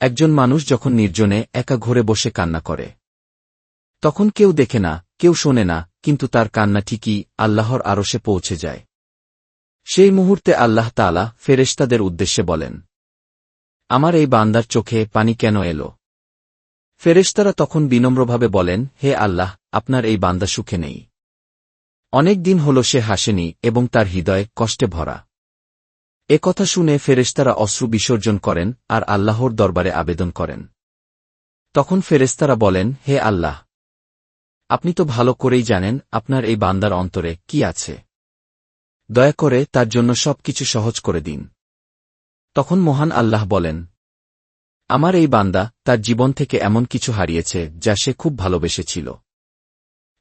একজন মানুষ যখন নির্জনে একা ঘরে বসে কান্না করে, তখন কেউ দেখে না, কেউ শোনে না, কিন্তু তার কান্না ঠিকই আল্লাহর আরশে পৌঁছে যায়। সেই মুহূর্তে আল্লাহ তালা ফেরেশতাদের উদ্দেশ্যে বলেন, আমার এই বান্দার চোখে পানি কেন এলো? ফেরেশতারা তখন বিনম্রভাবে বলেন, হে আল্লাহ, আপনার এই বান্দা সুখে নেই। অনেক দিন হল সে হাসেনি এবং তার হৃদয় কষ্টে ভরা। এ কথা শুনে ফেরেশতারা অশ্রু বিসর্জন করেন আর আল্লাহর দরবারে আবেদন করেন। তখন ফেরেশতারা বলেন, হে আল্লাহ, আপনি তো ভালো করেই জানেন আপনার এই বান্দার অন্তরে কি আছে। দয়া করে তার জন্য সবকিছু সহজ করে দিন। তখন মহান আল্লাহ বলেন, আমার এই বান্দা তার জীবন থেকে এমন কিছু হারিয়েছে যা সে খুব ভালোবেসেছিল।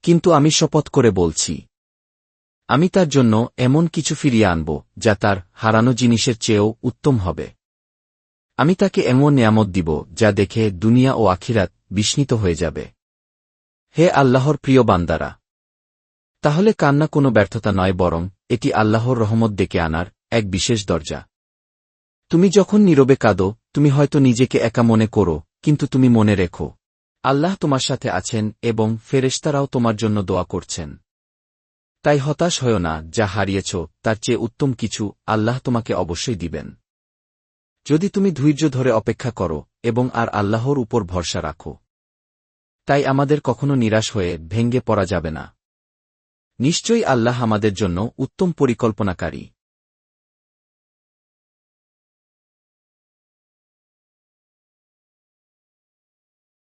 কিন্তু আমি শপথ করে বলছি আমি তার জন্য এমন কিছু ফিরিয়ে আনব, যা তার হারানো জিনিসের চেয়েও উত্তম হবে। আমি তাকে এমন নিয়ামত দিব, যা দেখে দুনিয়া ও আখিরাত বিস্মিত হয়ে যাবে। হে আল্লাহর প্রিয় বান্দারা! তাহলে কান্না কোনো ব্যর্থতা নয়, বরং এটি আল্লাহর রহমত ডেকে আনার এক বিশেষ দরজা। তুমি যখন নীরবে কাঁদো, তুমি হয়তো নিজেকে একা মনে করো, কিন্তু তুমি মনে রেখো, আল্লাহ তোমার সাথে আছেন এবং ফেরেশতারাও তোমার জন্য দোয়া করছেন। তাই হতাশ হয় না, যা হারিয়েছ, তার চেয়ে উত্তম কিছু আল্লাহ তোমাকে অবশ্যই দিবেন। যদি তুমি ধৈর্য ধরে অপেক্ষা করো, এবং আর আল্লাহর উপর ভরসা রাখো। তাই আমাদের কখনো নিরাশ হয়ে ভেঙ্গে পড়া যাবে না। নিশ্চয়ই আল্লাহ আমাদের জন্য উত্তম পরিকল্পনাকারী।